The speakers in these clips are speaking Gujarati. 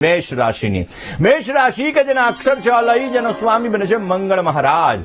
મેષ રાશિની મેષ રાશિ કે જેના અક્ષર ચાલય જેનો સ્વામી બને છે મંગળ મહારાજ.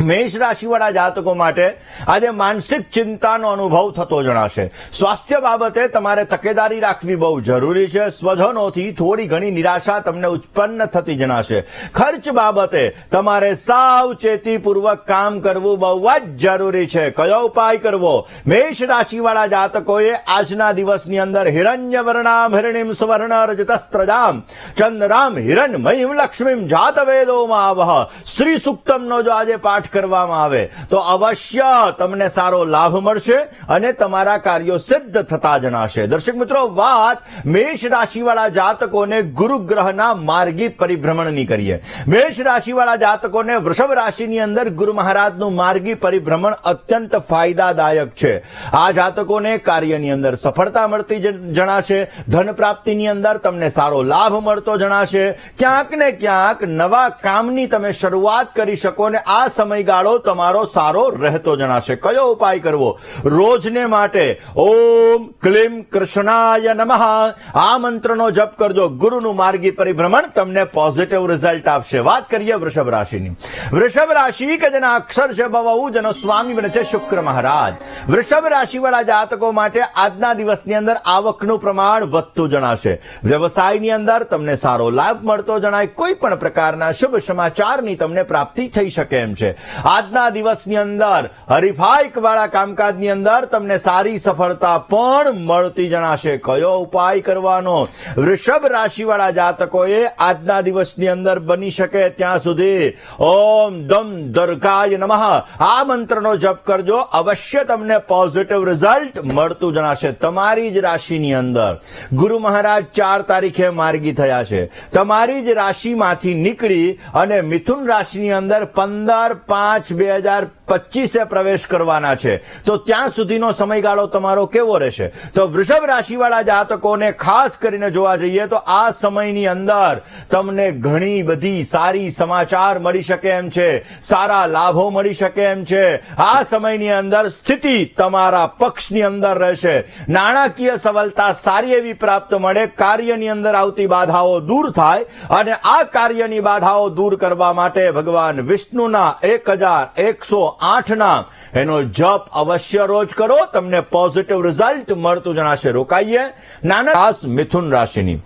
મેષ રાશિવાળા જાતકો માટે આજે માનસિક ચિંતાનો અનુભવ થતો જણાશે. સ્વાસ્થ્ય બાબતે તમારે તકેદારી રાખવી બહુ જરૂરી છે. સ્વજનોથી થોડી ઘણી નિરાશા તમને ઉત્પન્ન થતી જણાશે. ખર્ચ બાબતે તમારે સાવચેતીપૂર્વક કામ કરવું બહુ જ જરૂરી છે. કયો ઉપાય કરવો? મેષ રાશિવાળા જાતકોએ આજના દિવસની અંદર હિરણ્ય વર્ણામ હિરણિમ સ્વર્ણ, રજતસ્ત્રજામ, ચંદ્રામ, હિરણમયીમ, લક્ષ્મીમ જાત વેદોમાં આવહ શ્રી સુક્તમનો જો આજે પાઠ કરવામાં આવે. તો અવશ્ય તમને સારો લાભ મળશે અને તમારા કાર્યો સિદ્ધ થતા જણાશે. દર્શક મિત્રો, વાત મેષ રાશિવાળા જાતકોને ગુરુ માર્ગી પરિભ્રમણની કરીએ. મેષ રાશિવાળા જાતકોને વૃષભ રાશિની અંદર ગુરુ મહારાજનું માર્ગી પરિભ્રમણ અત્યંત ફાયદાદાયક છે. આ જાતકોને કાર્યની અંદર સફળતા મળતી જણાશે. ધન પ્રાપ્તિની અંદર તમને સારો લાભ મળતો જણાશે. ક્યાંક ને ક્યાંક નવા કામની તમે શરૂઆત કરી શકો ને આ સમયગાળો તમારો સારો રહેતો જણાશે. કયો ઉપાય કરવો? રોજને માટે ઓમ ક્લીમ કૃષ્ણાય નમઃ. આ મંત્રનો જપ કરજો. ગુરુનું માર્ગી પરિભ્રમણ તમને પોઝિટિવ રિઝલ્ટ આપશે. વાત કરીએ વૃષભ રાશિની. વૃષભ રાશિ કે જેના અક્ષર છે બહુ જેનો સ્વામી બને છે શુક્ર મહારાજ. વૃષભ રાશિવાળા જાતકો માટે આજના દિવસની અંદર આવકનું પ્રમાણ વધતું જણાશે. વ્યવસાયની અંદર તમને સારો લાભ મળતો જણાય. કોઈ પણ પ્રકારના શુભ સમાચારની તમને પ્રાપ્તિ થઈ શકે એમ છે. આજના દિવસની અંદર હરીફાઈકવાળા કામકાજની અંદર તમને સારી સફળતા પણ મળતી જણાશે. કયો ઉપાય કરવાનો? વૃષભ રાશિવાળા જાતકોએ આજના દિવસની અંદર બની શકે ત્યાં સુધી. ઓમ દમ દર્ગાય નમઃ. આ મંત્રનો જપ કરજો. અવશ્ય તમને પોઝિટિવ રિઝલ્ટ મળતું જણાશે તમારી જ રાશિની અંદર. ગુરુ મહારાજ ચાર તારીખે માર્ગી થયા છે. તમારી જ રાશિમાંથી નીકળી અને મિથુન રાશિની અંદર પંદર પાંચ બે હજાર પચીસે પ્રવેશ કરવાના છે. તો ત્યાં સુધીનો સમયગાળો તમારો કેવો રહેશે? તો વૃષભ રાશિવાળા જાતકોને ખાસ કરીને જોવા જઈએ તો આ સમયની અંદર તમને ઘણી બધી સારી સમાચાર મળી શકે એમ છે. સારા લાભો મળી શકે એમ છે. આ સમયની અંદર સ્થિતિ તમારા પક્ષની અંદર રહેશે. નાણાકીય સફળતા સારી એવી પ્રાપ્ત મળે, કાર્યની અંદર આવતી બાધાઓ દૂર થાય અને આ કાર્યની બાધાઓ દૂર કરવા માટે ભગવાન વિષ્ણુના એક હજાર એકસો આઠના એનો જપ અવશ્ય રોજ કરો. તમને પોઝિટિવ રિઝલ્ટ મળતું જણાશે. રોકાઈએ. નાના ખાસ મિથુન રાશિની.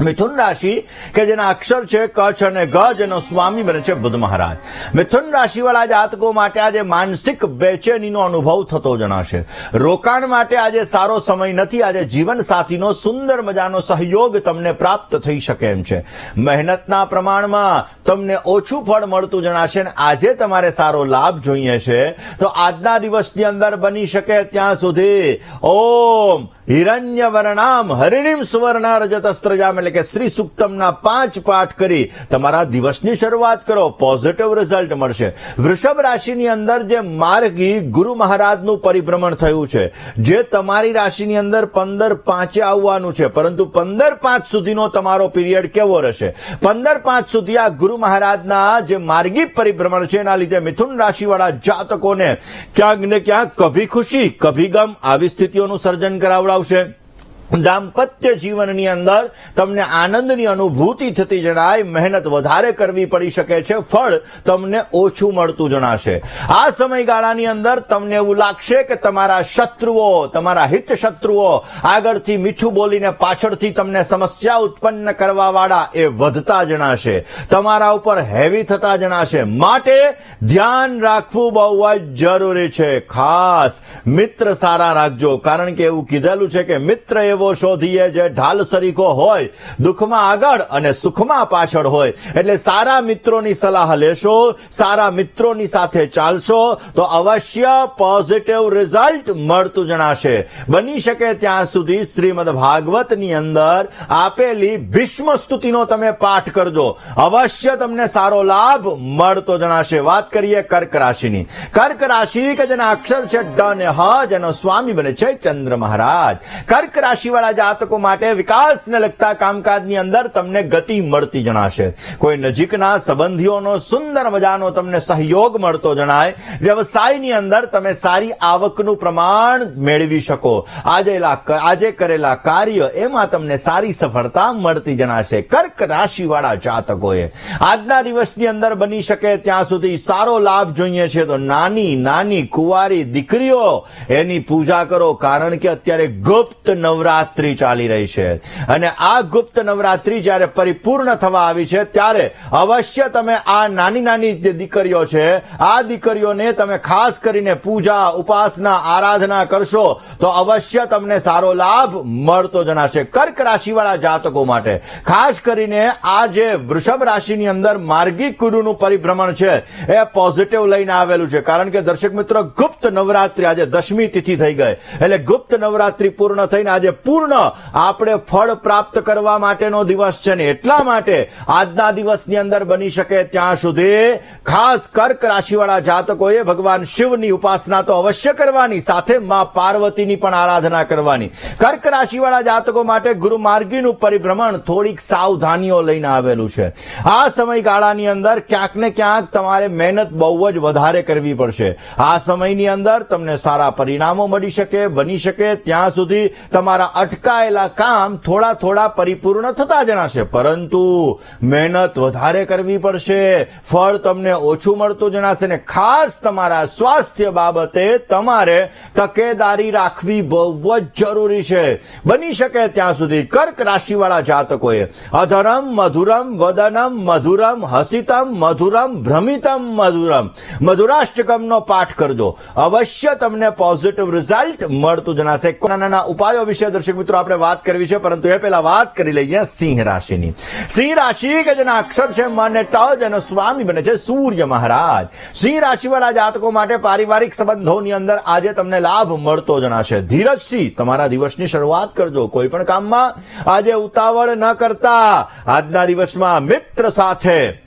મિથુન રાશિ, કે જેના અક્ષર છે કચ્છ અને ગજ એનો સ્વામી બને છે બુધ મહારાજ. મિથુન રાશિવાળા જાતકો માટે આજે માનસિક બેચેનીનો અનુભવ થતો જણાશે. રોકાણ માટે આજે સારો સમય નથી, આજે જીવન સાથીનો સુંદર મજાનો સહયોગ તમને પ્રાપ્ત થઈ શકે એમ છે. મહેનતના પ્રમાણમાં તમને ઓછું ફળ મળતું જણાશે અને આજે તમારે સારો લાભ જોઈએ છે. તો આજના દિવસની અંદર બની શકે ત્યાં સુધી. ઓમ હિરણ્ય વર્ણામ હરિણીમ સુવર્ણ રજતસ્ત્રજામ એટલે કે શ્રી સુક્તમના પાંચ પાઠ કરી. તમારા દિવસની શરૂઆત કરો. પોઝિટિવ રિઝલ્ટ મળશે. વૃષભ રાશિની અંદર જે માર્ગી ગુરુ મહારાજનું પરિભ્રમણ થયું છે, જે તમારી રાશિની અંદર પંદર પાંચે આવવાનું છે, પરંતુ પંદર પાંચ સુધીનો તમારો પીરિયડ કેવો રહેશે? પંદર પાંચ સુધી આ ગુરુ મહારાજના જે માર્ગી પરિભ્રમણ છે, એના લીધે મિથુન રાશિવાળા જાતકોને ક્યાંક ને ક્યાંક કભી ખુશી, કભી ગમ આવી સ્થિતિઓનું સર્જન કરાવડાવશે દાંપત્ય જીવનની અંદર તમને આનંદની અનુભૂતિ થતી જણાય, મહેનત વધારે કરવી પડી શકે છે, ફળ તમને ઓછું મળતું જણાશે. આ સમયગાળાની અંદર તમને એવું લાગશે કે તમારા શત્રુઓ, તમારા હિત શત્રુઓ આગળથી મીઠું બોલીને પાછળથી તમને સમસ્યા ઉત્પન્ન કરવા વાળા એ વધતા જણાશે. તમારા ઉપર હેવી થતા જણાશે. માટે ધ્યાન રાખવું બહુ જ જરૂરી છે. ખાસ મિત્ર સારા રાખજો. કારણ કે એવું કીધેલું છે કે મિત્ર એવો શોધીએ જે ઢાલ સરીકો હોય, દુઃખમાં આગળ અને સુખમાં પાછળ હોય. એટલે સારા મિત્રોની સલાહ લેશો, સારા મિત્રોની સાથે ચાલશો, તો અવશ્ય પોઝિટિવ રિઝલ્ટ મળતું જણાશે. બની શકે ત્યાં સુધી શ્રીમદ ભાગવતની અંદર આપેલી ભીષ્મ સ્તુતિનો તમે પાઠ કરજો. અવશ્ય તમને સારો લાભ મળતો જણાશે. વાત કરીએ કર્ક રાશિની. કર્ક રાશિ કે જેના અક્ષર છે ડ ને હ, જેનો સ્વામી બને છે ચંદ્ર મહારાજ. કર્ક રાશિ રાશિવાળા જાતકો માટે વિકાસને લગતા કામકાજની અંદર તમને ગતિ મળતી જણાશે. કોઈ નજીકના સંબંધીઓનો સુંદર મજાનો તમને સહયોગ મળતો જણાય. વ્યવસાયની અંદર તમે સારી આવકનું પ્રમાણ મેળવી શકો. આજે આજે કરેલા કાર્ય એમાં તમને સારી સફળતા મળતી જણાશે. કર્ક રાશિવાળા જાતકોએ. આજના દિવસની અંદર બની શકે ત્યાં સુધી સારો લાભ જોઈએ છે. તો નાની નાની કુંવારી દીકરીઓ, એની પૂજા કરો. કારણ કે અત્યારે ગુપ્ત નવરાત્રી ચાલી રહી છે. અને આ ગુપ્ત નવરાત્રી જ્યારે પરિપૂર્ણ થવા આવી છે, ત્યારે અવશ્ય તમે આ નાની નાની જે દીકરીઓ છે, આ દીકરીઓને તમે ખાસ કરીને પૂજા, ઉપાસના, આરાધના કરશો, તો અવશ્ય તમને સારો લાભ મળતો જણાશે કર્ક રાશિવાળા જાતકો માટે. ખાસ કરીને આ જે વૃષભ રાશિની અંદર માર્ગી ગુરુનું પરિભ્રમણ છે, એ પોઝિટિવ લઈને આવેલું છે. કારણ કે દર્શક મિત્રો, ગુપ્ત નવરાત્રી આજે દશમી તિથિ થઈ ગઈ. એટલે ગુપ્ત નવરાત્રી પૂર્ણ થઈને આજે પૂર્ણ. આપણે ફળ પ્રાપ્ત કરવા માટેનો દિવસ છે ને એટલા માટે આજના દિવસની અંદર બની શકે ત્યાં સુધી ખાસ કર્ક રાશિવાળા જાતકોએ ભગવાન શિવની ઉપાસના તો અવશ્ય કરવાની, સાથે માં પાર્વતીની પણ આરાધના કરવાની. કર્ક રાશિવાળા જાતકો માટે ગુરુ માર્ગીનું પરિભ્રમણ થોડીક સાવધાનીઓ લઈને આવેલું છે. આ સમયગાળાની અંદર ક્યાંક ને ક્યાંક તમારે મહેનત બહુ જ વધારે કરવી પડશે. આ સમયની અંદર તમને સારા પરિણામો મળી શકે, બની શકે. ત્યાં સુધી તમારા અટકાયેલા કામ થોડા થોડા પરિપૂર્ણ થતા જણાશે. પરંતુ મહેનત વધારે કરવી પડશે. ફળ તમને ઓછું મળતું જણાશે ને ખાસ તમારા સ્વાસ્થ્ય બાબતે તમારે તકેદારી રાખવી બહુ જ જરૂરી છે. બની શકે ત્યાં સુધી કર્ક રાશિવાળા જાતકોએ અધરમ, મધુરમ, વદનમ, મધુરમ, હસિતમ, મધુરમ, ભ્રમિતમ, મધુરમ. મધુરાષ્ટકમનો પાઠ કરજો. અવશ્ય તમને પોઝિટિવ રિઝલ્ટ મળતું જણાશે. નાના ઉપાયો વિશે દર્શક મિત્રો, આપણે વાત કરવી છે, પરંતુ એ પહેલા વાત કરી લઈએ સિંહ રાશિની. સિંહ રાશિ કે જેના અક્ષર છે, મન અને સ્વામી બને છે, સૂર્ય મહારાજ. સિંહ રાશિવાળા જાતકો માટે પારિવારિક સંબંધોની અંદર આજે તમને લાભ મળતો જણાશે. ધીરજસિંહ તમારા દિવસની શરૂઆત કરજો, કોઈ પણ કામમાં. આજે ઉતાવળ ન કરતા. આજના દિવસમાં મિત્ર સાથે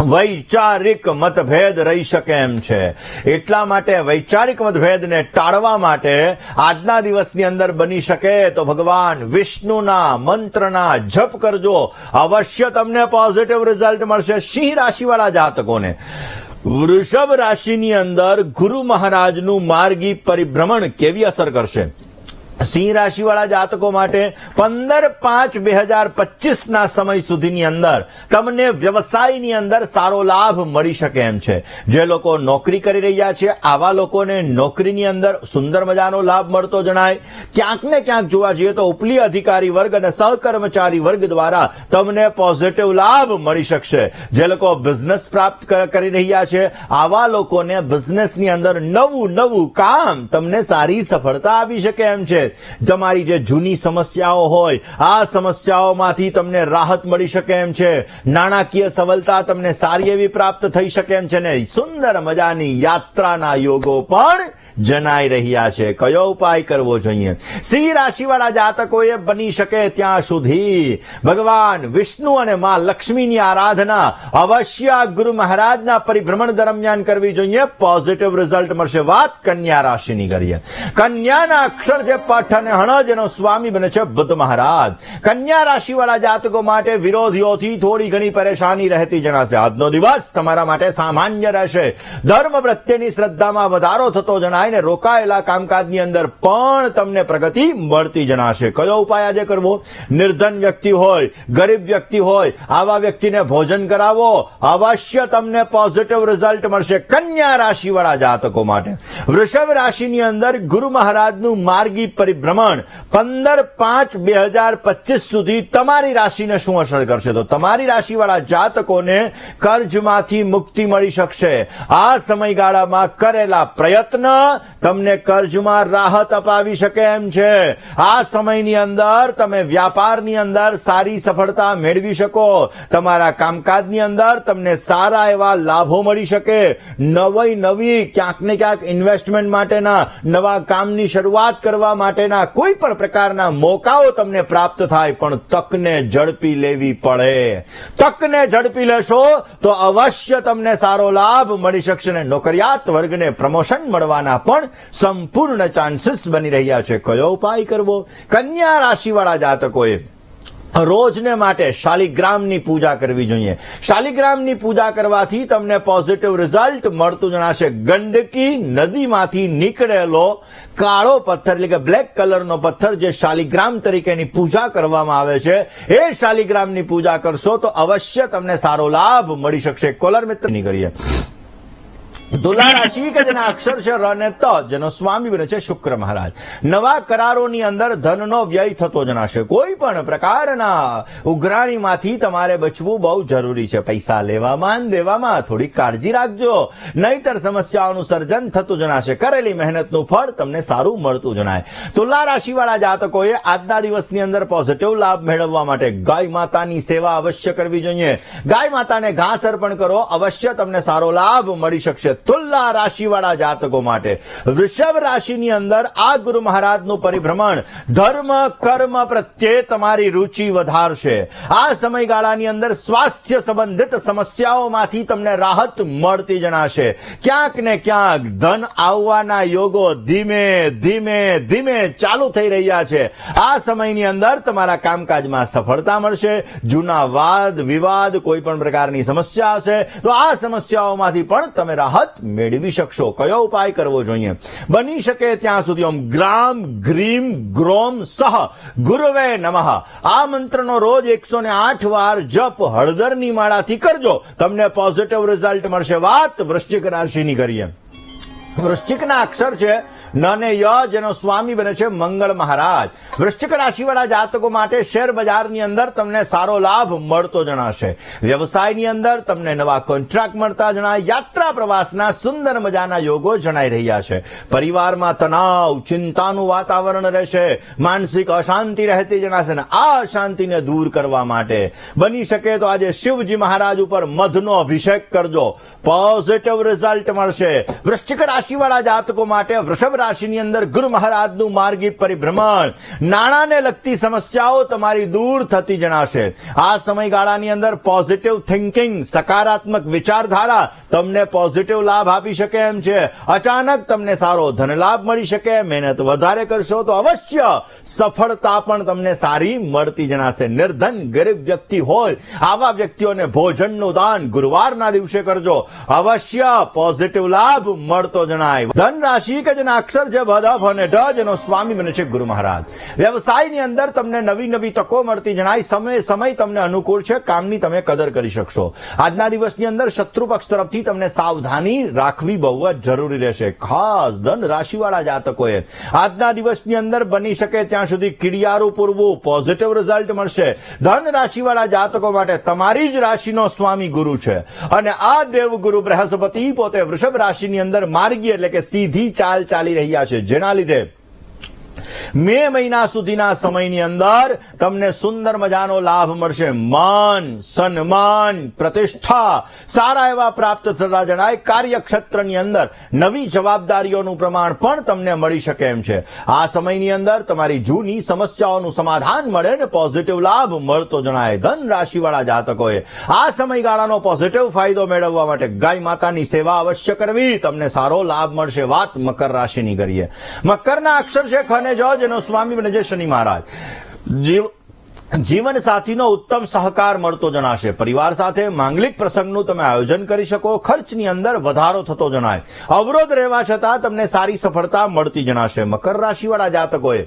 વૈચારિક મતભેદ રહી શકે એમ છે. એટલા માટે વૈચારિક મતભેદને ટાળવા માટે આજના દિવસની અંદર બની શકે તો ભગવાન વિષ્ણુના મંત્રના જપ કરજો. અવશ્ય તમને પોઝિટિવ રિઝલ્ટ મળશે સિંહ રાશિવાળા જાતકોને. વૃષભ રાશિની અંદર ગુરુ મહારાજનું માર્ગી પરિભ્રમણ કેવી અસર કરશે? સિંહ રાશિવાળા જાતકો માટે પંદર પાંચ બે હજાર પચીસના સમય સુધીની અંદર તમને વ્યવસાયની અંદર સારો લાભ મળી શકે એમ છે. જે લોકો નોકરી કરી રહ્યા છે, આવા લોકોને નોકરીની અંદર સુંદર મજાનો લાભ મળતો જણાય. ક્યાંક ને ક્યાંક જોવા જઈએ તો ઉપલી અધિકારી વર્ગ અને સહકર્મચારી વર્ગ દ્વારા તમને પોઝિટિવ લાભ મળી શકશે. જે લોકો બિઝનેસ પ્રાપ્ત કરી રહ્યા છે, આવા લોકોને બિઝનેસની અંદર નવું નવું કામ તમને સારી સફળતા આવી શકે એમ છે. તમારી જે જૂની સમસ્યાઓ હોય, આ સમસ્યાઓમાંથી તમને રાહત મળી શકે એમ છે. નાણાકીય સવલતા તમને સારી એવી પ્રાપ્ત થઈ શકે એમ છે ને સુંદર મજાની યાત્રાના યોગો પણ જણાઈ રહ્યા છે. કયો ઉપાય કરવો જોઈએ? સિંહ રાશિવાળા જાતકોએ બની શકે ત્યાં સુધી. ભગવાન વિષ્ણુ અને મા લક્ષ્મીની આરાધના અવશ્ય ગુરુ મહારાજના પરિભ્રમણ દરમિયાન કરવી જોઈએ. પોઝિટિવ રિઝલ્ટ મળશે. વાત કન્યા રાશિની કરીએ. કન્યાના અક્ષર જે પઠ અને હણ જેનો સ્વામી બને છે બુદ્ધ મહારાજ. કન્યા રાશિવાળા જાતકો માટે વિરોધીઓથી થોડી ઘણી પરેશાની રહેતી જણાશે. આજનો દિવસ તમારા માટે સામાન્ય રહેશે. ધર્મ પ્રત્યેની શ્રદ્ધામાં વધારો થતો જણાય ને રોકાયેલા કામકાજની અંદર પણ તમને પ્રગતિ મળતી જણાશે. કયો ઉપાય આજે કરવો? નિર્ધન વ્યક્તિ હોય, ગરીબ વ્યક્તિ હોય, આવા વ્યક્તિને ભોજન કરાવો. અવશ્ય તમને પોઝિટિવ રિઝલ્ટ મળશે કન્યા રાશિવાળા જાતકો માટે. વૃષભ રાશિની અંદર ગુરુ મહારાજનું માર્ગી પરિભ્રમણ. પંદર પાંચ બે હજાર પચીસ સુધી તમારી રાશિને શું અસર કરશે? તો તમારી રાશિવાળા જાતકોને કર્જમાંથી મુક્તિ મળી શકશે. આ સમયગાળામાં કરેલા પ્રયત્ન તમને કર્જમાં રાહત અપાવી શકે એમ છે. આ સમયની અંદર તમે વ્યાપારની અંદર સારી સફળતા મેળવી શકો. તમારા કામકાજની અંદર તમને સારા એવા લાભો મળી શકે. નવી નવી ક્યાંક ને ક્યાંક ઇન્વેસ્ટમેન્ટ માટેના નવા કામની શરૂઆત કરવા માટે માટેના કોઈ પણ પ્રકારના મોકાઓ તમને પ્રાપ્ત થાય, પણ તકને ઝડપી લેવી પડે. તકને ઝડપી લેશો તો અવશ્ય તમને સારો લાભ મળી શકશે અને નોકરિયાત વર્ગને પ્રમોશન મળવાના પણ સંપૂર્ણ ચાન્સીસ બની રહ્યા છે. કયો ઉપાય કરવો? કન્યા રાશિવાળા જાતકોએ રોજને માટે શાલિગ્રામની પૂજા કરવી જોઈએ. શાલિગ્રામની પૂજા કરવાથી તમને પોઝિટિવ રિઝલ્ટ મળતું જણાશે. ગંડકી નદીમાંથી નીકળેલો કાળો પથ્થર, એટલે કે બ્લેક કલરનો પથ્થર જે શાલિગ્રામ તરીકેની પૂજા કરવામાં આવે છે, એ શાલિગ્રામની પૂજા કરશો તો અવશ્ય તમને સારો લાભ મળી શકશે. કોલર મિત્રની કરીએ. તુલા રાશિ કે જેના અક્ષર ર ને ત, જેનો સ્વામી બને છે શુક્ર મહારાજ. નવા કરારોની અંદર ધનનો વ્યય થતો જણાશે. કોઈ પણ પ્રકારના ઉઘરાણીમાંથી તમારે બચવું બહુ જરૂરી છે. પૈસા લેવામાં દેવામાં થોડી કાળજી રાખજો. નહીતર સમસ્યાઓનું સર્જન થતું જણાશે. કરેલી મહેનતનું ફળ તમને સારું મળતું જણાય. તુલા રાશિવાળા જાતકોએ આજના દિવસની અંદર પોઝિટિવ લાભ મેળવવા માટે ગાય માતાની સેવા અવશ્ય કરવી જોઈએ. ગાય માતાને ઘાસ અર્પણ કરો. અવશ્ય તમને સારો લાભ મળી શકશે. તુલા રાશિવાળા જાતકો માટે. વૃષભ રાશિની અંદર આ ગુરુ મહારાજનું પરિભ્રમણ ધર્મ, કર્મ પ્રત્યે તમારી રુચિ વધારશે. આ સમયગાળાની અંદર સ્વાસ્થ્ય સંબંધિત સમસ્યાઓમાંથી તમને રાહત મળતી જણાશે. ક્યાંક ને ક્યાંક ધન આવવાના યોગો ધીમે ધીમે ધીમે ચાલુ થઈ રહ્યા છે. આ સમયની અંદર તમારા કામકાજમાં સફળતા મળશે. જૂના વાદ, વિવાદ કોઈ પણ પ્રકારની સમસ્યા હશે, તો આ સમસ્યાઓમાંથી પણ તમે રાહત મેળવી શકશો? કયો ઉપાય કરવો જોઈએ? બની શકે ત્યાં સુધી ઓમ ગ્રામ ગ્રીમ ગ્રોમ સહ. ગુરવે નમઃ. આ મંત્રનો રોજ એકસો ને આઠ વાર જપ હળદરની માળાથી કરજો. તમને પોઝિટિવ રિઝલ્ટ મળશે. વાત વૃશ્ચિક રાશિની કરીએ. વૃશ્ચિકના અક્ષર છે ન ય, જેનો સ્વામી બને છે મંગળ મહારાજ. વૃશ્ચિક રાશિવાળા જાતકો માટે શેર બજારની અંદર તમને સારો લાભ મળતો જણાશે. વ્યવસાયની અંદર તમને નવા કોન્ટ્રાક્ટ મળતા જણાય. યાત્રા પ્રવાસના સુંદર મજાના યોગો જણાઈ રહ્યા છે. પરિવારમાં તણાવ, ચિંતાનું વાતાવરણ રહેશે. માનસિક અશાંતિ રહેતી જણાશે ને આ અશાંતિને દૂર કરવા માટે. બની શકે તો આજે શિવજી મહારાજ ઉપર મધનો અભિષેક કરજો. પોઝિટિવ રિઝલ્ટ મળશે. વૃશ્ચિક રાશિવાળા જાતકો માટે વૃષભ રાશિની અંદર ગુરુ મહારાજનું માર્ગી પરિભ્રમણ. નાણાંને લગતી સમસ્યાઓ તમારી દૂર થતી જણાશે. આ સમયગાળાની અંદર પોઝિટિવ થિંકિંગ સકારાત્મક વિચારધારા તમને પોઝિટિવ લાભ આપી શકે એમ છે. અચાનક તમને સારો ધનલાભ મળી શકે, મહેનત વધારે કરશો તો અવશ્ય સફળતા પણ તમને સારી મળતી જણાશે. નિર્ધન ગરીબ વ્યક્તિ હોય, આવા વ્યક્તિઓને ભોજનનું દાન ગુરુવારના દિવસે કરજો. અવશ્ય પોઝિટિવ લાભ મળતો જણાય. ધન રાશિ કે જેના અક્ષર છે ભદફ અને ઢ જેનો સ્વામી બને છે ગુરુ મહારાજ. વ્યવસાયની અંદર તમને નવી નવી તકો મળતી જણાય. સમય સમય તમને અનુકૂળ છે. કામની તમે કદર કરી શકશો. આજના દિવસની અંદર શત્રુ પક્ષ તરફથી તમને સાવધાની રાખવી બહુ જ જરૂરી રહેશે. ખાસ ધન રાશિવાળા જાતકોએ. આજના દિવસની અંદર બની શકે ત્યાં સુધી કિડિયારું પૂરવું પોઝિટિવ રિઝલ્ટ મળશે. ધન રાશિવાળા જાતકો માટે તમારી જ રાશિનો સ્વામી ગુરુ છે. અને આ દેવગુરુ બૃહસ્પતિ પોતે વૃષભ રાશિની અંદર માર્ગી એટલે કે સીધી ચાલ ચાલી રહ્યા છે. જેના લીધે મે મહિના સુધીના સમયની અંદર તમને સુંદર મજાનો લાભ મળશે. માન, સન્માન, પ્રતિષ્ઠા, સારા એવા પ્રાપ્ત થતા જણાય. કાર્યક્ષેત્રની અંદર નવી જવાબદારીઓનું પ્રમાણ પણ તમને મળી શકે એમ છે. આ સમયની અંદર તમારી જૂની સમસ્યાઓનું સમાધાન મળે ને પોઝિટિવ લાભ મળતો જણાય ધન રાશિવાળા જાતકોએ. આ સમયગાળાનો પોઝિટિવ ફાયદો મેળવવા માટે ગાય માતાની સેવા અવશ્ય કરવી. તમને સારો લાભ મળશે. વાત મકર રાશિની કરીએ. મકરના અક્ષર છે ખને જ જેનો સ્વામી બને છે શનિ મહારાજ. જીવ જીવન સાથીનો ઉત્તમ સહકાર મળતો જણાશે. પરિવાર સાથે માંગલિક પ્રસંગનું તમે આયોજન કરી શકો. ખર્ચની અંદર વધારો થતો જણાય. અવરોધ રહેવા છતાં તમને સારી સફળતા મળતી જણાશે. મકર રાશિવાળા જાતકોએ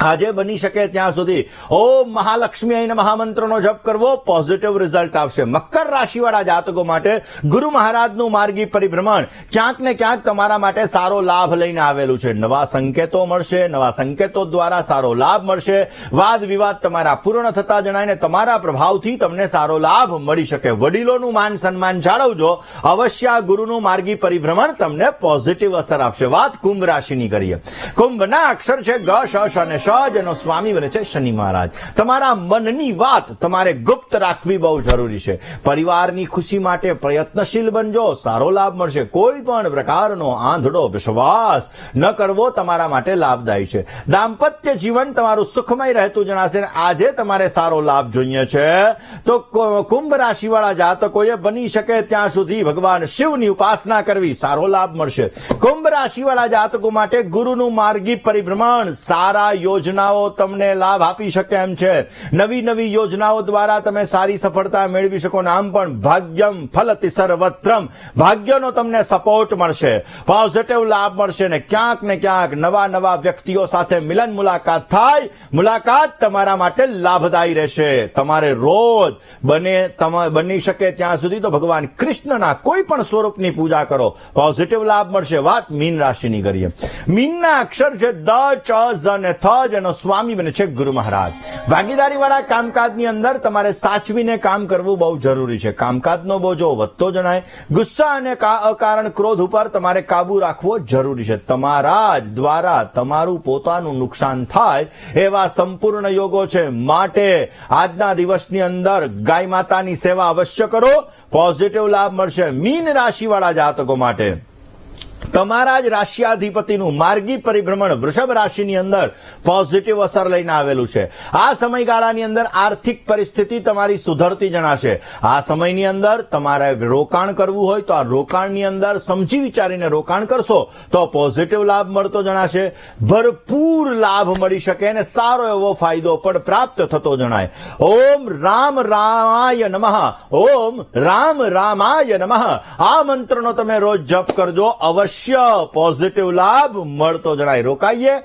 આજે બની શકે ત્યાં સુધી. ઓમ મહાલક્ષ્મી આઈને મહામંત્રનો જપ કરવો પોઝિટિવ રિઝલ્ટ આવશે. મકર રાશિવાળા જાતકો માટે ગુરુ મહારાજનું માર્ગી પરિભ્રમણ. ક્યાંક ને ક્યાંક તમારા માટે સારો લાભ લઈને આવેલું છે. નવા સંકેતો મળશે, નવા સંકેતો દ્વારા સારો લાભ મળશે. વાદ વિવાદ તમારા પૂર્ણ થતા જણાય ને તમારા પ્રભાવથી તમને સારો લાભ મળી શકે. વડીલોનું માન સન્માન જાળવજો. અવશ્ય ગુરુનું માર્ગી પરિભ્રમણ તમને પોઝિટિવ અસર આપશે. વાત કુંભ રાશિની કરીએ. કુંભના અક્ષર છે ગ, શ અને શ જેનો સ્વામી બને છે શનિ મહારાજ. તમારા મનની વાત તમારે ગુપ્ત રાખવી બહુ જરૂરી છે. પરિવારની ખુશી માટે પ્રયત્નશીલ બનજો, સારો લાભ મળશે. કોઈ પણ પ્રકારનો આંધળો વિશ્વાસ ન કરવો તમારા માટે લાભદાયી છે. દાંપત્ય જીવન તમારું સુખમય રહેતું જણાશે આજે તમારે સારો લાભ જોઈએ છે. તો કુંભ રાશિવાળા જાતકોએ બની શકે ત્યાં સુધી ભગવાન શિવની ઉપાસના કરવી સારો લાભ મળશે. કુંભ રાશિવાળા જાતકો માટે ગુરુનું માર્ગી પરિભ્રમણ સારા યોજનાઓ તમને લાભ આપી શકે એમ છે. નવી નવી યોજનાઓ દ્વારા તમે સારી સફળતા મેળવી શકો. આમ પણ ભાગ્યમ ફલતિ સર્વત્રમ. ભાગ્યનો તમને સપોર્ટ મળશે. પોઝિટિવ લાભ મળશે ને ક્યાંક ને ક્યાંક નવા નવા વ્યક્તિઓ સાથે મિલન મુલાકાત થાય. મુલાકાત તમારા માટે લાભદાયી રહેશે. તમારે રોજ બને બની શકે ત્યાં સુધી તો ભગવાન કૃષ્ણના કોઈ પણ સ્વરૂપની પૂજા કરો. પોઝિટિવ લાભ મળશે. વાત મીન રાશિની કરીએ. મીનના અક્ષર છે દ, ચ, ઝ ને થ. જેનો સ્વામી બને છે ગુરુ મહારાજ. ભાગીદારી વાળા કામકાજની અંદર તમારે સાચવીને કામ કરવું બહુ જરૂરી છે. કામકાજનો બોજો વધતો જણાય. ગુસ્સા અને અકારણ ક્રોધ ઉપર તમારે કાબુ રાખવો જરૂરી છે. તમારા જ દ્વારા તમારું પોતાનું નુકસાન થાય એવા સંપૂર્ણ યોગો છે. માટે આજના દિવસની અંદર ગાય માતાની સેવા અવશ્ય કરો. પોઝિટિવ લાભ મળશે. મીન રાશિવાળા જાતકો માટે. તમારા જ રાશિયાધિપતિનું માર્ગી પરિભ્રમણ વૃષભ રાશિની અંદર પોઝિટિવ અસર લઈને આવેલું છે. આ સમયગાળાની અંદર આર્થિક પરિસ્થિતિ તમારી સુધરતી જણાશે. આ સમયની અંદર તમારે રોકાણ કરવું હોય તો આ રોકાણની અંદર સમજી વિચારીને રોકાણ કરશો તો પોઝિટિવ લાભ મળતો જણાશે. ભરપૂર લાભ મળી શકે અને સારો એવો ફાયદો પણ પ્રાપ્ત થતો જણાય. ઓમ રામ રામાય નમઃ. ઓમ રામ રામાય નમઃ. આ મંત્રનો તમે રોજ જપ કરજો. અવશ્ય પોઝિટિવ લાભ મળતો જણાય. રોકાઈએ.